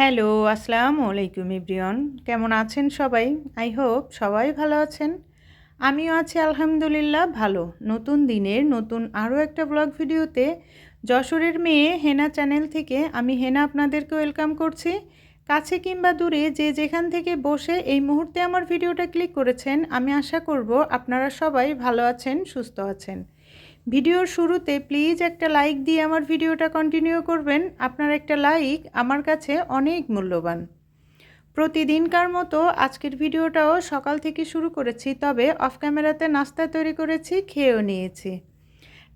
Hello, আসসালামু আলাইকুম ইব্রিয়ন কেমন আছেন সবাই? আই হোপ সবাই ভালো আছেন। আমিও আছি আলহামদুলিল্লাহ ভালো। নতুন দিনের নতুন আরও একটা ব্লগ ভিডিওতে যশোরের মেয়ে হেনা চ্যানেল থেকে আমি হেনা আপনাদেরকে ওয়েলকাম করছি। কাছে কিংবা দূরে যে যেখান থেকে বসে এই মুহূর্তে আমার ভিডিওটা ক্লিক করেছেন, আমি আশা করব আপনারা সবাই ভালো আছেন, সুস্থ আছেন। ভিডিওর শুরুতে প্লিজ একটা লাইক দিয়ে আমার ভিডিওটা কন্টিনিউ করবেন। আপনার একটা লাইক আমার কাছে অনেক মূল্যবান। প্রতিদিনকার মতো আজকের ভিডিওটাও সকাল থেকে শুরু করেছি, তবে অফ ক্যামেরাতে নাস্তা তৈরি করেছি, খেয়েও নিয়েছি।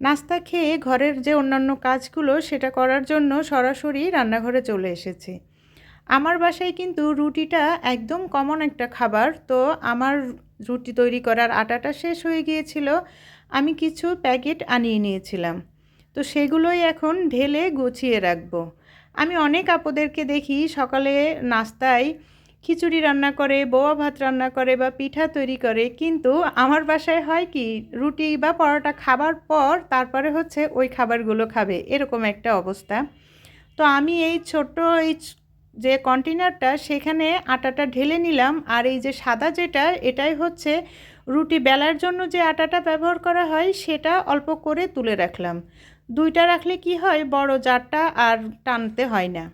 নাস্তা খেয়ে ঘরের যে অন্যান্য কাজগুলো, সেটা করার জন্য সরাসরি রান্নাঘরে চলে এসেছি। আমার বাসায় কিন্তু রুটিটা একদম কমন একটা খাবার, তো আমার রুটি তৈরি করার আটাটা শেষ হয়ে গিয়েছিল। আমি কিছু প্যাকেট আনিয়ে নিয়েছিলাম। তো সেগুলোই এখন ঢেলে গুছিয়ে রাখব। আমি অনেক আপদেরকে দেখি সকালে নাস্তায় খিচুড়ি রান্না করে, বোয়া ভাত রান্না করে বা পিঠা তৈরি করে। কিন্তু আমার বাসায় হয় কি, রুটি বা পরোটা খাবার পর তারপরে হচ্ছে ওই খাবারগুলো খাবে। এরকম একটা অবস্থা। তো আমি এই ছোট্ট এই যে কন্টেনারটা সেখানে আটাটা ঢেলে নিলাম। আর এই যে সাদা যেটা, এটাই হচ্ছে রুটি বেলার জন্য যে আটাটা ব্যবহার করা হয় সেটা অল্প করে তুলে রাখলাম। দুইটা রাখলে কি হয়? বড় জারটা আর টানতে হয় না।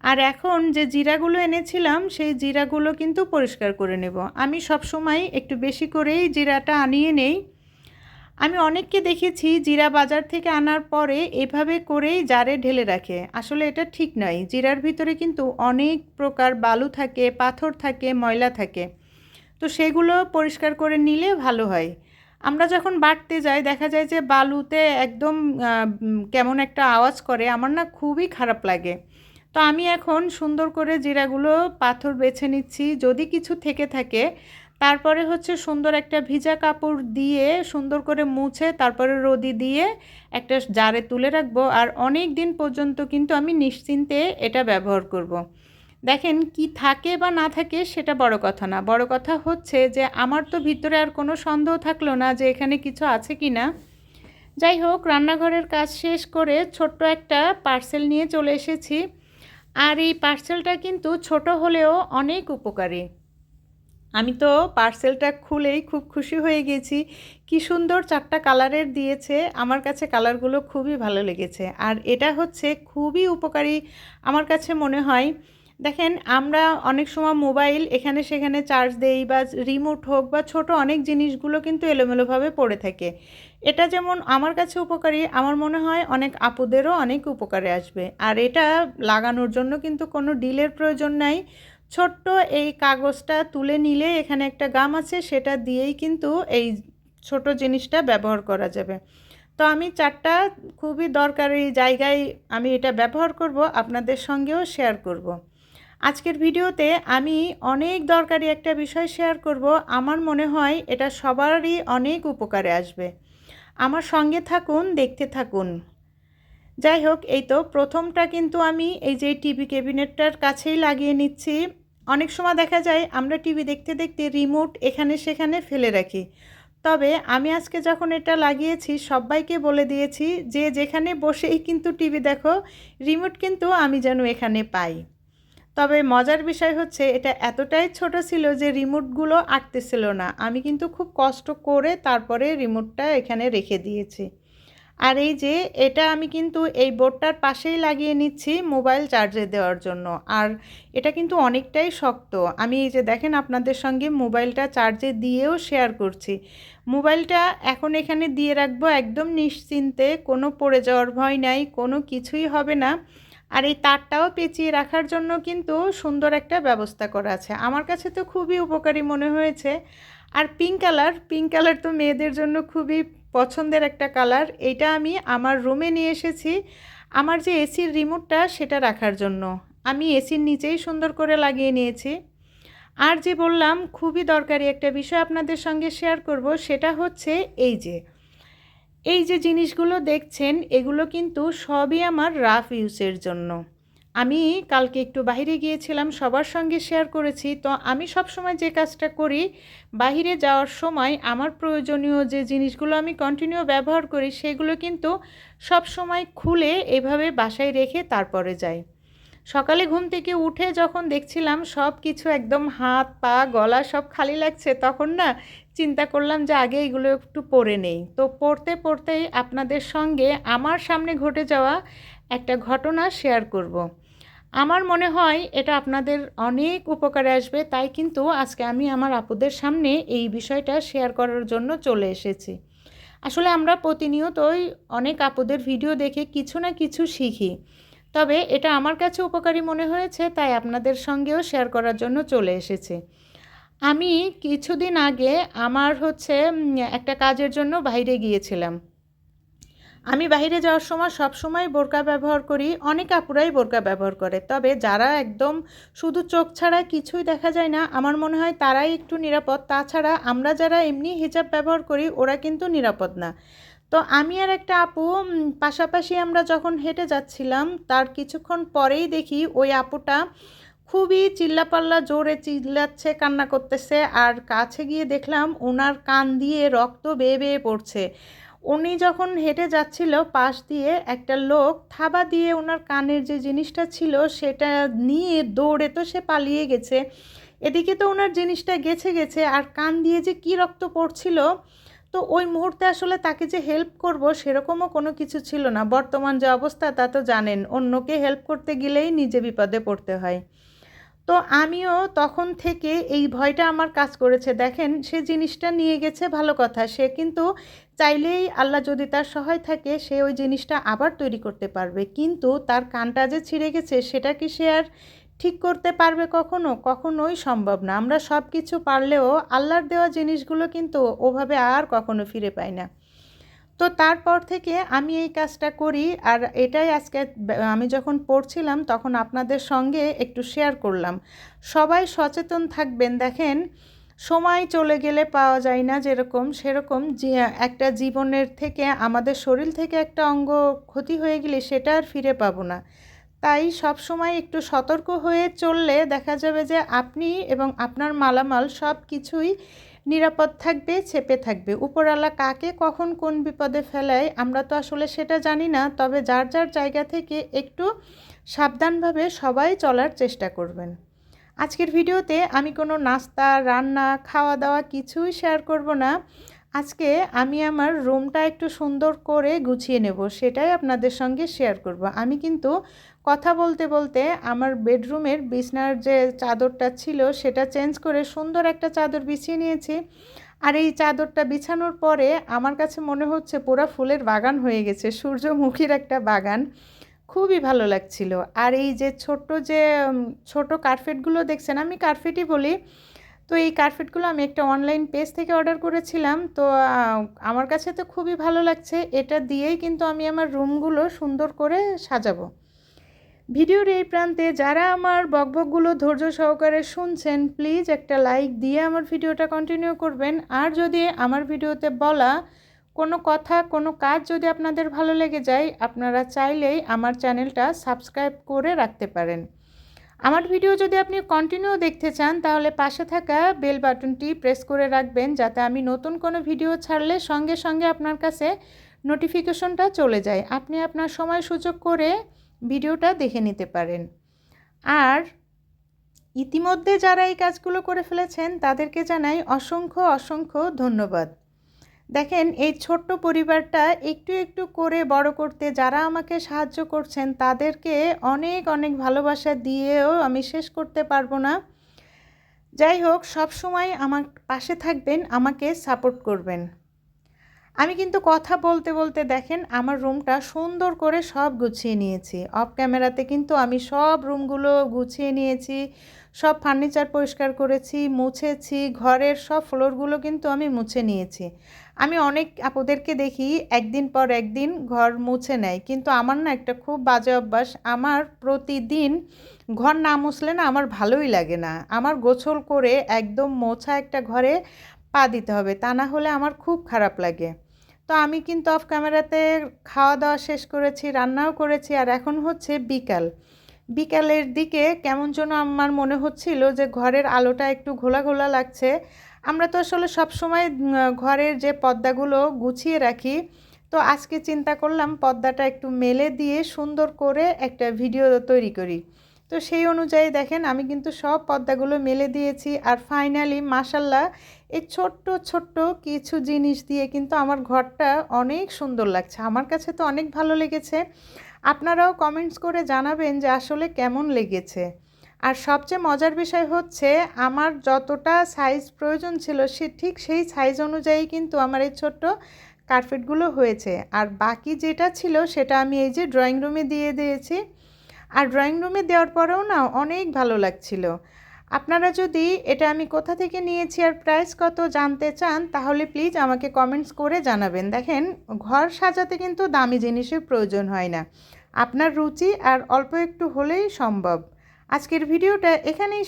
আর এখন যে জিরাগুলো এনেছিলাম, সেই জিরাগুলো কিন্তু পরিষ্কার করে নেব। আমি সব সময় একটু বেশি করেই জিরাটা আনিয়ে নেই। আমি অনেককে দেখেছি জিরা বাজার থেকে আনার পরে এভাবে করেই জারে ঢেলে রাখে। আসলে এটা ঠিক নয়। জিরার ভিতরে কিন্তু অনেক প্রকার বালু থাকে, পাথর থাকে, ময়লা থাকে। তো সেগুলো পরিষ্কার করে নিলে ভালো হয়। আমরা যখন বাটতে যাই, দেখা যায় যে বালুতে একদম কেমন একটা আওয়াজ করে, আমার না খুবই খারাপ লাগে। তো আমি এখন সুন্দর করে জিরাগুলো পাথর বেছে নিচ্ছি, যদি কিছু থেকে থাকে। তারপরে হচ্ছে সুন্দর একটা ভিজা কাপড় দিয়ে সুন্দর করে মুছে, তারপরে রোদি দিয়ে একটা জারে তুলে রাখব। আর অনেক দিন পর্যন্ত কিন্তু আমি নিশ্চিন্তে এটা ব্যবহার করব। দেখেন কি থাকে বা না থাকে সেটা বড় কথা না। বড় কথা হচ্ছে যে, আমার তো ভিতরে আর কোনো সন্দেহ থাকল না যে এখানে কিছু আছে কি না। যাই হোক, রান্নাঘরের কাজ শেষ করে ছোট্ট একটা পার্সেল নিয়ে চলে এসেছি। আর এই পার্সেলটা কিন্তু ছোট হলেও অনেক উপকারী। আমি তো পার্সেলটা খুলেই খুব খুশি হয়ে গেছি। কি সুন্দর চারটা কালারের দিয়েছে। আমার কাছে কালারগুলো খুবই ভালো লেগেছে। আর এটা হচ্ছে খুবই উপকারী। আমার কাছে মনে হয় দেখেন, আমরা অনেক সময় মোবাইল এখানে সেখানে চার্জ দেই বা রিমোট হোক বা ছোট অনেক জিনিসগুলো কিন্তু এলোমেলোভাবে পড়ে থাকে। এটা যেমন আমার কাছে উপকারী, আমার মনে হয় অনেক আপুদেরও অনেক উপকারে আসবে। আর এটা লাগানোর জন্য কিন্তু কোনো ডিলের প্রয়োজন নাই। ছোট্ট এই কাগজটা তুলে নিলে এখানে একটা গাম আছে, সেটা দিয়েই কিন্তু এই ছোট জিনিসটা ব্যবহার করা যাবে। তো আমি চারটা খুবই দরকারি জায়গায় আমি এটা ব্যবহার করব, আপনাদের সঙ্গেও শেয়ার করব। আজকের ভিডিওতে আমি অনেক দরকারি একটা বিষয় শেয়ার করব। আমার মনে হয় এটা সবারই অনেক উপকারে আসবে। আমার সঙ্গে থাকুন, দেখতে থাকুন। যাই হোক, এই তো প্রথমটা কিন্তু আমি এই যে টিভি ক্যাবিনেটটার কাছেই লাগিয়ে নিচ্ছি। অনেক সময় দেখা যায় আমরা টিভি দেখতে দেখতে রিমোট এখানে সেখানে ফেলে রাখি। তবে আমি আজকে যখন এটা লাগিয়েছি, সবাইকে বলে দিয়েছি যে যেখানে বসেই কিন্তু টিভি দেখো, রিমোট কিন্তু আমি যেন এখানে পাই। তবে মজার বিষয় হচ্ছে, এটা এতটাই ছোট ছিল যে রিমোটগুলো আটতেছিল না। আমি কিন্তু খুব কষ্ট করে তারপরে রিমোটটা এখানে রেখে দিয়েছি। আর এই যে, এটা আমি কিন্তু এই বোর্ডটার পাশেই লাগিয়ে নিচ্ছি মোবাইল চার্জে দেওয়ার জন্য। আর এটা কিন্তু অনেকটাই শক্ত। আমি এই যে দেখেন আপনাদের সঙ্গে মোবাইলটা চার্জে দিয়েও শেয়ার করছি। মোবাইলটা এখন এখানে দিয়ে রাখব একদম নিশ্চিন্তে, কোনো পড়ে যাওয়ার ভয় নাই, কোনো কিছুই হবে না। আর এই তারটাও পেঁচিয়ে রাখার জন্য কিন্তু সুন্দর একটা ব্যবস্থা করা আছে। আমার কাছে তো খুবই উপকারী মনে হয়েছে। আর পিঙ্ক কালার পিঙ্ক কালার তো মেয়েদের জন্য খুবই পছন্দের একটা কালার এটা আমি আমার রুমে নিয়ে এসেছি। আমার যে এসির রিমোটটা সেটা রাখার জন্য। আমি এসির নিচেই সুন্দর করে লাগিয়ে নিয়েছি। আর যে বললাম, খুবই দরকারি একটা বিষয় আপনাদের সঙ্গে শেয়ার করব, সেটা হচ্ছে এই যে এই যে জিনিসগুলো দেখছেন, এগুলো কিন্তু সবই আমার রাফ ইউজের জন্য। আমি কালকে একটু বাহিরে গিয়েছিলাম, সবার সঙ্গে শেয়ার করেছি। তো আমি সব সময় যে কাজটা করি, বাহিরে যাওয়ার সময় আমার প্রয়োজনীয় যে জিনিসগুলো আমি কন্টিনিউ ব্যবহার করি, সেগুলো কিন্তু সব সময় খুলে এভাবে বাসায় রেখে তারপরে যাই। সকালে ঘুম থেকে উঠে যখন দেখছিলাম সব কিছু একদম হাত, পা, গলা সব খালি লাগছে, তখন না চিন্তা করলাম যে আগে এগুলো একটু পড়ে নেই। তো পড়তে পড়তেই আপনাদের সঙ্গে আমার সামনে ঘটে যাওয়া একটা ঘটনা শেয়ার করব। আমার মনে হয় এটা আপনাদের অনেক উপকারে আসবে, তাই কিন্তু আজকে আমি আমার আপুদের সামনে এই বিষয়টা শেয়ার করার জন্য চলে এসেছি। আসলে আমরা প্রতিনিয়তই অনেক আপুদের ভিডিও দেখে কিছু না কিছু শিখি। তবে এটা আমার কাছে উপকারী মনে হয়েছে, তাই আপনাদের সঙ্গেও শেয়ার করার জন্য চলে এসেছে। আমি কিছুদিন আগে আমার হচ্ছে একটা কাজের জন্য বাইরে গিয়েছিলাম। আমি বাইরে যাওয়ার সময় সব সময় বোরকা ব্যবহার করি, অনেক আপুরাই বোরকা ব্যবহার করে, তবে যারা একদম শুধু চোখ ছাড়া কিছুই দেখা যায় না, আমার মনে হয় তারাই একটু নিরাপদ। তাছাড়া আমরা যারা এমনি হিজাব ব্যবহার করি, ওরা কিন্তু নিরাপদ না। তো আমি আর একটা আপু পাশাপাশি আমরা যখন হেঁটে যাচ্ছিলাম, তার কিছুক্ষণ পরেই দেখি ওই আপুটা খুবই চিল্লাপাল্লা জোরে চিল্লাচ্ছে, কান্না করতেছে। আর কাছে গিয়ে দেখলাম ওনার কান দিয়ে রক্ত বেয়ে বেয়ে পড়ছে। উনি যখন হেঁটে যাচ্ছিল পাশ দিয়ে, একটা লোক থাবা দিয়ে ওনার কানের যে জিনিসটা ছিল সেটা নিয়ে দৌড়ে তো সে পালিয়ে গেছে। এদিকে তো ওনার জিনিসটা গেছে গেছে, আর কান দিয়ে যে কি রক্ত পড়ছিল তো ওই মুহূর্তে আসলে তাকে যে হেল্প করব সেরকমও কোনো কিছু ছিল না। বর্তমান যে অবস্থা তা তো জানেন, অন্যকে হেল্প করতে গেলেই নিজে বিপদে পড়তে হয়। তো আমিও তখন থেকে এই ভয়টা আমার কাজ করেছে। দেখেন, সে জিনিসটা নিয়ে গেছে ভালো কথা, সে কিন্তু চাইলেই আল্লাহ যদি তার সহায় থাকে, সে ওই জিনিসটা আবার তৈরি করতে পারবে। কিন্তু তার কানটা যে ছিঁড়ে গেছে, সেটা কি সে আর ঠিক করতে পারবে কখনো? কখনোই সম্ভব না। আমরা সব কিছু পারলেও আল্লাহর দেওয়া জিনিসগুলো কিন্তু ওভাবে আর কখনো ফিরে পাই না। তো তারপর থেকে আমি এই কাজটা করি আর এটাই আজকে আমি যখন পড়ছিলাম তখন আপনাদের সঙ্গে একটু শেয়ার করলাম। সবাই সচেতন থাকবেন। দেখেন, সময় চলে গেলে পাওয়া যায় না যেরকম সেরকম একটা জীবনের থেকে আমাদের শরীর থেকে একটা অঙ্গ ক্ষতি হয়ে গেলে সেটা আর ফিরে পাবো না। তাই সব সময় একটু সতর্ক হয়ে চললে দেখা যাবে যে আপনি এবং আপনার মালামাল সব কিছুই নিরাপদ থাকবে, চেপে থাকবে। উপরওয়ালা কাকে কখন কোন বিপদে ফেলায় আমরা তো আসলে সেটা জানি না, তবে যার যার জায়গা থেকে একটু সাবধানভাবে সবাই চলার চেষ্টা করবেন। আজকের ভিডিওতে আমি কোনো নাস্তা, রান্না খাওয়া দাওয়া কিছুই শেয়ার করব না। আজকে আমি আমার রুমটা একটু সুন্দর করে গুছিয়ে নেব, সেটাই আপনাদের সঙ্গে শেয়ার করব। আমি কিন্তু কথা বলতে বলতে আমার বেডরুমের বিছনার যে চাদরটা ছিল, সেটা চেঞ্জ করে সুন্দর একটা চাদর বিছিয়ে নিয়েছি। আর এই চাদরটা বিছানোর পরে আমার কাছে মনে হচ্ছে পুরা ফুলের বাগান হয়ে গেছে, সূর্যমুখীর একটা বাগান। খুবই ভালো লাগছিল। আর এই যে ছোট্ট যে ছোট কার্পেটগুলো দেখছেন, আমি কার্পেটই বলি। তো এই কার্পেটগুলো আমি একটা অনলাইন পেজ থেকে অর্ডার করেছিলাম। তো আমার কাছে তো খুবই ভালো লাগছে। এটা দিয়েই কিন্তু আমি আমার রুমগুলো সুন্দর করে সাজাবো। ভিডিওর এই প্রান্তে যারা আমার বকবকগুলো ধৈর্য সহকারে শুনছেন প্লিজ একটা লাইক দিয়ে আমার ভিডিওটা কন্টিনিউ করবেন। আর যদি আমার ভিডিওতে বলা কোনো কথা, কোনো কাজ যদি আপনাদের ভালো লেগে যায়, আপনারা চাইলেই আমার চ্যানেলটা সাবস্ক্রাইব করে রাখতে পারেন। আমার ভিডিও যদি আপনি কন্টিনিউ দেখতে চান, তাহলে পাশে থাকা বেল বাটনটি প্রেস করে রাখবেন, যাতে আমি নতুন কোনো ভিডিও ছাড়লে সঙ্গে সঙ্গে আপনার কাছে নোটিফিকেশনটা চলে যায়। আপনি আপনার সময় সুযোগ করে ভিডিওটা দেখে নিতে পারেন। আর ইতিমধ্যে যারা এই কাজগুলো করে ফেলেছেন, তাদেরকে জানাই অসংখ্য অসংখ্য ধন্যবাদ। দেখেন, এই ছোট্ট পরিবারটা একটু একটু করে বড় করতে যারা আমাকে সাহায্য করছেন, তাদেরকে অনেক অনেক ভালোবাসা দিয়েও আমি শেষ করতে পারব না। যাই হোক সব সময় আমার পাশে থাকবেন, আমাকে সাপোর্ট করবেন। আমি কিন্তু কথা বলতে বলতে দেখেন আমার রুমটা সুন্দর করে সব গুছিয়ে নিয়েছি। অফ ক্যামেরাতে কিন্তু আমি সব রুমগুলো গুছিয়ে নিয়েছি, সব ফার্নিচার পরিষ্কার করেছি, মুছেছি, ঘরের সব ফ্লোরগুলো কিন্তু আমি মুছে নিয়েছি। আমি অনেক আপুদেরকে দেখি একদিন পর একদিন ঘর মুছে নেয়, কিন্তু আমার না একটা খুব বাজে অভ্যাস। আমার প্রতিদিন ঘর না মুছলে না আমার ভালোই লাগে না। আমার গোছল করে একদম মোছা একটা ঘরে পা দিতে হবে, তা না হলে আমার খুব খারাপ লাগে। তো আমি কিন্তু অফ ক্যামেরাতে খাওয়া দাওয়া শেষ করেছি, রান্নাও করেছি, আর এখন হচ্ছে বিকাল। বিকালের দিকে কেমন যেন আমার মনে হচ্ছিল যে ঘরের আলোটা একটু ঘোলা ঘোলা লাগছে। আমরা তো আসলে সব সময় ঘরের যে পর্দাগুলো গুছিয়ে রাখি, তো আজকে চিন্তা করলাম পর্দাটা একটু মেলে দিয়ে সুন্দর করে একটা ভিডিও তৈরি করি। তো সেই অনুযায়ী দেখেন, আমি কিন্তু সব পর্দাগুলো মেলে দিয়েছি আর ফাইনালি মাসাল্লাহ এই ছোট্ট ছোট্ট কিছু জিনিস দিয়ে কিন্তু আমার ঘরটা অনেক সুন্দর লাগছে। আমার কাছে তো অনেক ভালো লেগেছে। আপনারাও কমেন্টস করে জানাবেন যে আসলে কেমন লেগেছে। আর সবচেয়ে মজার বিষয় হচ্ছে আমার যতটা সাইজ প্রয়োজন ছিল সে ঠিক সেই সাইজ অনুযায়ী কিন্তু আমার এই ছোট্ট কার্পেটগুলো হয়েছে। আর বাকি যেটা ছিল সেটা আমি এই যে ড্রয়িং রুমে দিয়ে দিয়েছি। আর ড্রয়িং রুমে দেওয়ার পরেও না অনেক ভালো লাগছিল। আপনারা যদি এটা আমি কোথা থেকে নিয়েছি আর প্রাইস কত জানতে চান, তাহলে প্লিজ আমাকে কমেন্টস করে জানাবেন। দেখেন, ঘর সাজাতে কিন্তু দামি জিনিসের প্রয়োজন হয় না। আপনার রুচি আর অল্প একটু হলেই সম্ভব। আজকের ভিডিওটা এখানেই